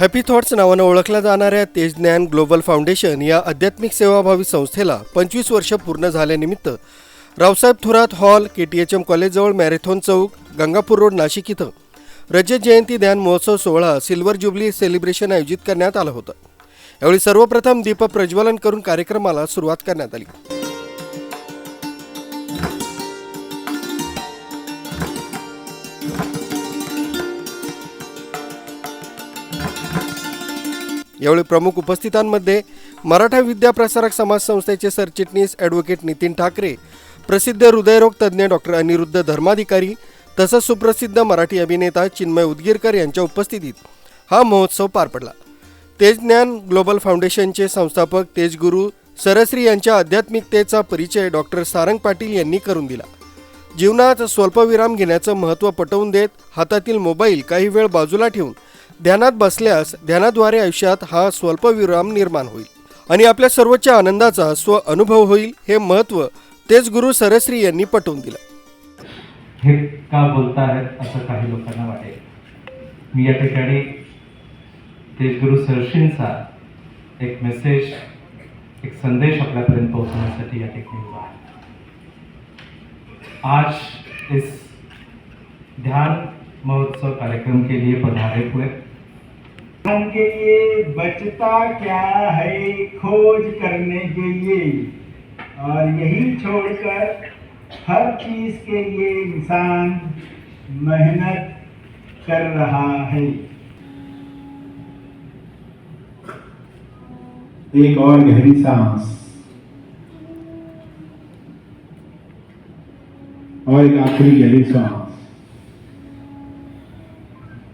Happy thoughts नावानं ओळखल्या जाणाऱ्या तेजज्ञान ग्लोबल फाउंडेशन या आध्यात्मिक सेवाभावी संस्थेला पंचवीस वर्ष पूर्ण झाल्यानिमित्त Raosaheb Thorat hall K T H M कॉलेजजवळ marathon चौक गंगापूर रोड नाशिक इथं रजत जयंती ध्यान महोत्सव सोहळा सिल्वर जुबली सेलिब्रेशन आयोजित करण्यात आलं होतं. यावेळी सर्वप्रथम दीप प्रज्वलन करून कार्यक्रमाला सुरुवात करण्यात आली. यावेळी प्रमुख उपस्थितांमध्ये मराठा विद्याप्रसारक समाज संस्थेचे सरचिटणीस ॲडव्होकेट नितीन ठाकरे प्रसिद्ध हृदयरोग तज्ज्ञ डॉक्टर अनिरुद्ध धर्माधिकारी तसंच सुप्रसिद्ध मराठी अभिनेता चिन्मय उदगीरकर यांच्या उपस्थितीत हा महोत्सव पार पडला. तेजज्ञान ग्लोबल फाउंडेशनचे संस्थापक तेजगुरू सरश्री यांच्या आध्यात्मिकतेचा परिचय डॉक्टर सारंग पाटील यांनी करून दिला. जीवनात स्वल्पविराम घेण्याचं महत्त्व पटवून देत हातातील मोबाईल काही वेळ बाजूला ठेवून ध्यानात बसल्यास ध्यानाद्वारे आयुष्यात हा स्वल्पविराम निर्माण होईल आणि आपल्या सर्वोच्च आनंदाचा स्व अनुभव होईल हे महत्त्व तेच गुरु सरश्री यांनी पटवून दिलं. हे का बोलतायत असं काही लोकांना वाटेल. मी या ठिकाणी ते गुरु सरशींचा एक मेसेज एक संदेश आपल्यापर्यंत पोहोचवण्यासाठी या ठिकाणी उभा आहे. आज इस ध्यान महोत्सव कार्यक्रम के लिए पधारे हुए के लिए बचता क्या है खोज करने के लिए? और यही छोड़कर हर चीज़ के लिए इंसान मेहनत कर रहा है। एक और गहरी सांस। और एक आखिरी गहरी सांस।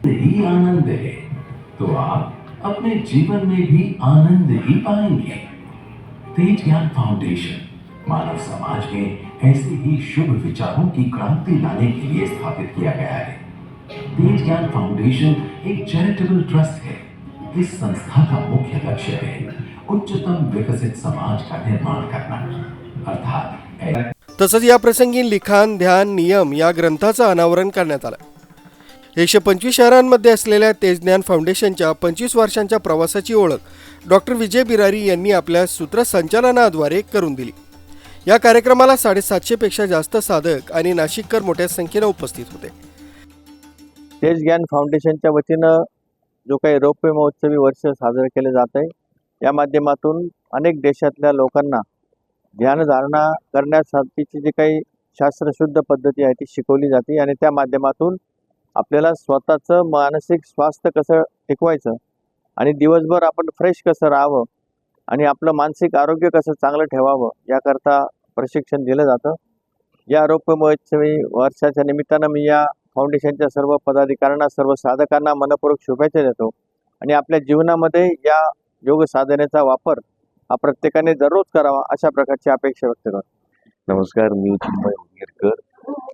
ही आनंद है। तो आप अपने जीवन में भी आनंद ही पाएंगे। तेज ज्ञान फाउंडेशन मानव समाज में ऐसे ही शुभ विचारों की क्रांति लाने के लिए स्थापित किया गया है। तेज ज्ञान फाउंडेशन एक चैरिटेबल ट्रस्ट है। इस संस्था का मुख्य लक्ष्य है उच्चतम विकसित समाज का निर्माण करना। अर्थात तसंच या प्रसंगी लिखाण ध्यान नियम या ग्रंथाचं अनावरण करण्यात आलं. एकशे पंचवीस शहरांमध्ये असलेल्या तेजज्ञान फाउंडेशनच्या पंचवीस वर्षांच्या प्रवासाची ओळख डॉक्टर विजय बिरारी यांनी आपल्या सूत्रसंचालनाद्वारे करून दिली. या कार्यक्रमाला साडेसातशेपेक्षा जास्त साधक आणि नाशिककर मोठ्या संख्येनं उपस्थित होते. तेज ज्ञान फाउंडेशनच्या वतीनं जो काही रौप्य महोत्सवी वर्ष साजरं केलं जात आहे या माध्यमातून अनेक देशातल्या लोकांना ध्यानधारणा करण्यासाठीची जी काही शास्त्रशुद्ध पद्धती आहे ती शिकवली जाते आणि त्या माध्यमातून आपल्याला स्वतःचं मानसिक स्वास्थ्य कसं टिकवायचं आणि दिवसभर आपण फ्रेश कसं राहावं आणि आपलं मानसिक आरोग्य कसं चांगलं ठेवावं याकरता प्रशिक्षण दिलं जातं. या आरोग्य महोत्सवी वर्षाच्या निमित्तानं मी या फाउंडेशनच्या सर्व पदाधिकाऱ्यांना सर्व साधकांना मनपूर्वक शुभेच्छा देतो आणि आपल्या जीवनामध्ये या योग साधनेचा वापर हा प्रत्येकाने दररोज करावा अशा प्रकारची अपेक्षा व्यक्त करतो. नमस्कार मी चिन्मय उगीरकर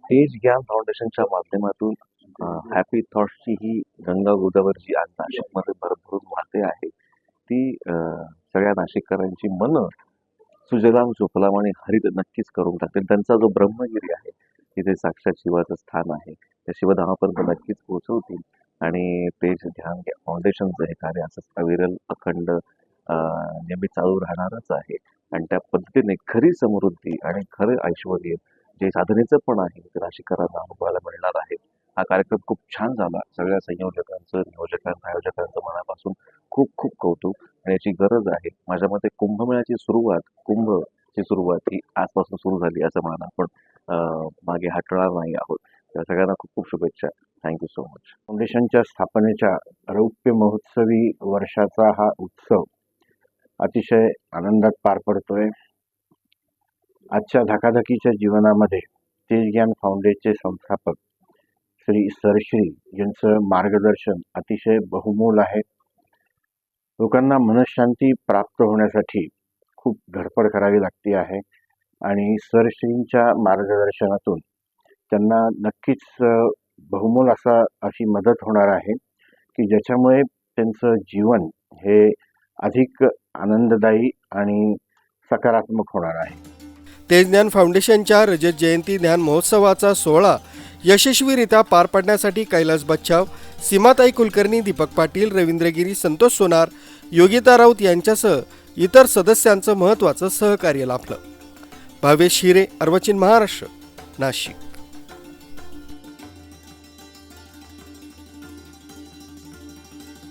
तेज ज्ञान फाउंडेशनच्या माध्यमातून हॅपी थॉट्सची ही गंगा गोदावरी जी आज नाशिकमध्ये भरभरून वाहते आहे ती सगळ्या नाशिककरांची मन सुजलाम सुफलाम आणि हरित नक्कीच करून टाकतील. त्यांचा जो ब्रह्मगिरी आहे तिथे साक्षात शिवाचं स्थान आहे. त्या शिवधामापर्यंत नक्कीच पोहोचवतील आणि तेज ध्यान फाउंडेशनचं हे कार्य असंच अविरल अखंड नेहमी चालू राहणारच आहे. आणि त्या पद्धतीने खरी समृद्धी आणि खरं ऐश्वर जे साधनेचं पण आहे ते नाशिककरांना अनुभवायला मिळणार आहे. हा कार्यक्रम खूप छान झाला. सगळ्या संयोजकांचं नियोजकांचं आयोजकांचं मनापासून खूप खूप कौतुक आणि याची गरज आहे. माझ्या मते कुंभमेळ्याची सुरुवात कुंभची सुरुवात ही आजपासून सुरू झाली असं म्हणा. आपण मागे हटणार नाही आहोत. तर सगळ्यांना खूप खूप शुभेच्छा. थँक्यू सो मच फाउंडेशनच्या स्थापनेच्या रौप्य महोत्सवी वर्षाचा हा उत्सव अतिशय आनंदात पार पडतोय. आजच्या धकाधकीच्या जीवनामध्ये तेज फाउंडेशनचे संस्थापक श्री सरश्री यांचं मार्गदर्शन अतिशय बहुमोल आहे. लोकांना मनशांती प्राप्त होण्यासाठी खूप धडपड करावी लागते आहे आणि सरश्रींच्या मार्गदर्शनातून त्यांना नक्कीच बहुमोल असा अशी मदत होणार आहे की ज्याच्यामुळे त्यांचं जीवन हे अधिक आनंददायी आणि सकारात्मक होणार आहे. तेजज्ञान फाउंडेशनच्या रजत जयंती ज्ञान महोत्सवाचा सोहळा यशस्वीरित्या पार पाडण्यासाठी कैलास बच्चाव सीमाताई कुलकर्णी दीपक पाटील रवींद्रगिरी संतोष सोनार योगिता राऊत यांच्यासह इतर सदस्यांचं महत्त्वाचं सहकार्य लाभलं. भावेश हिरे अर्वचिन महाराष्ट्र नाशिक.